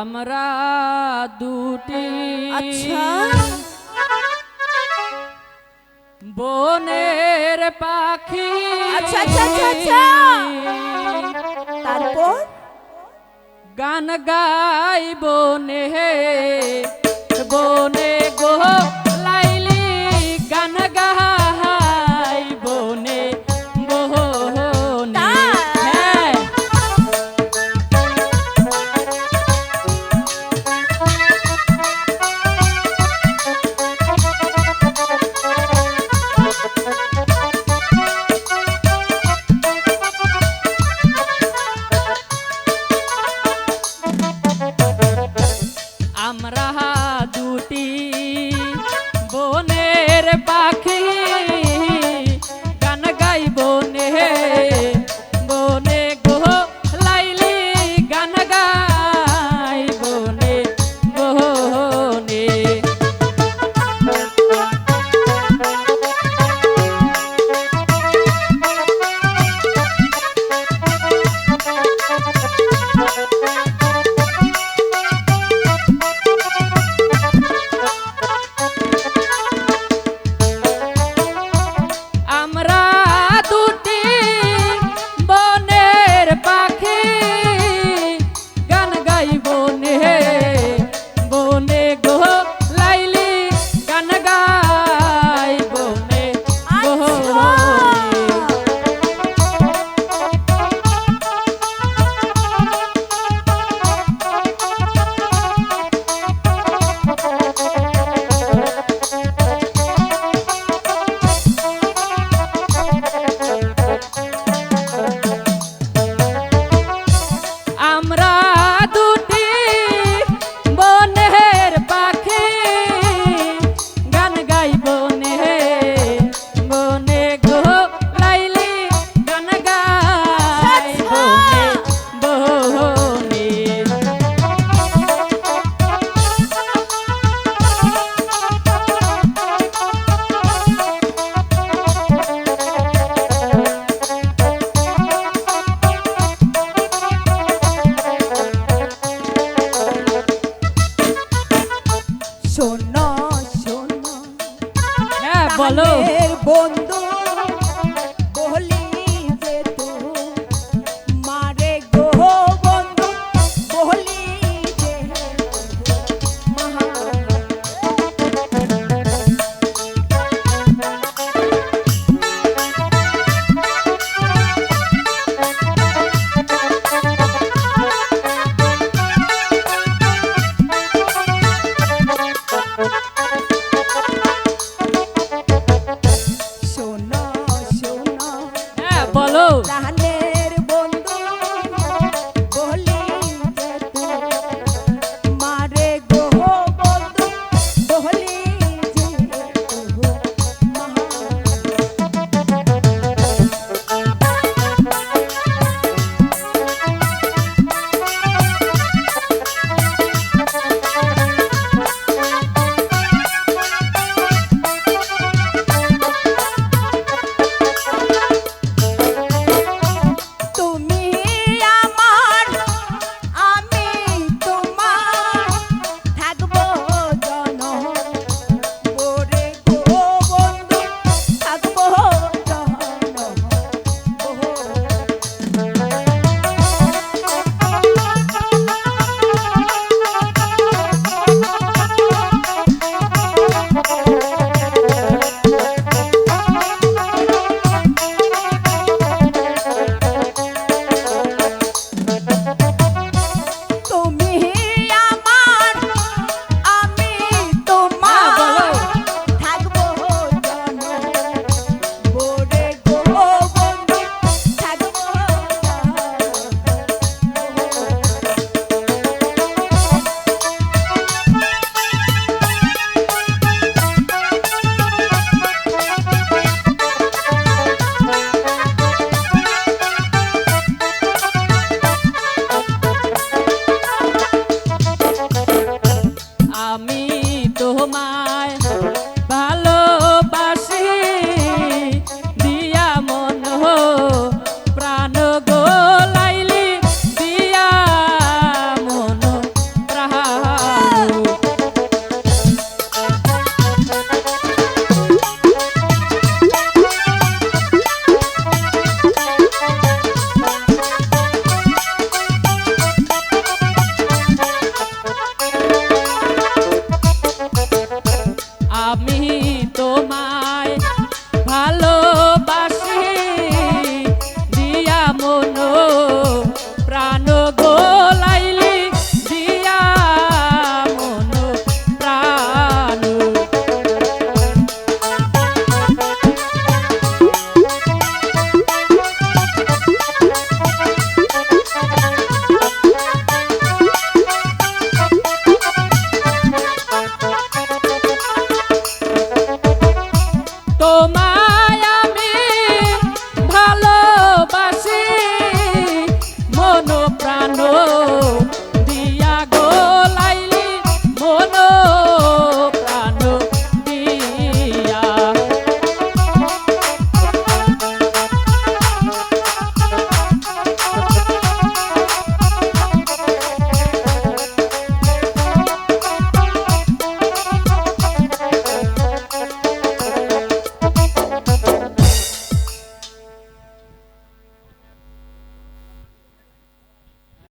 আমরা দুটি আচ্ছা। বনের পাখি। আচ্ছা আচ্ছা আচ্ছা, আচ্ছা। তারপর? গান গাই বনে বনে গো। Thank you.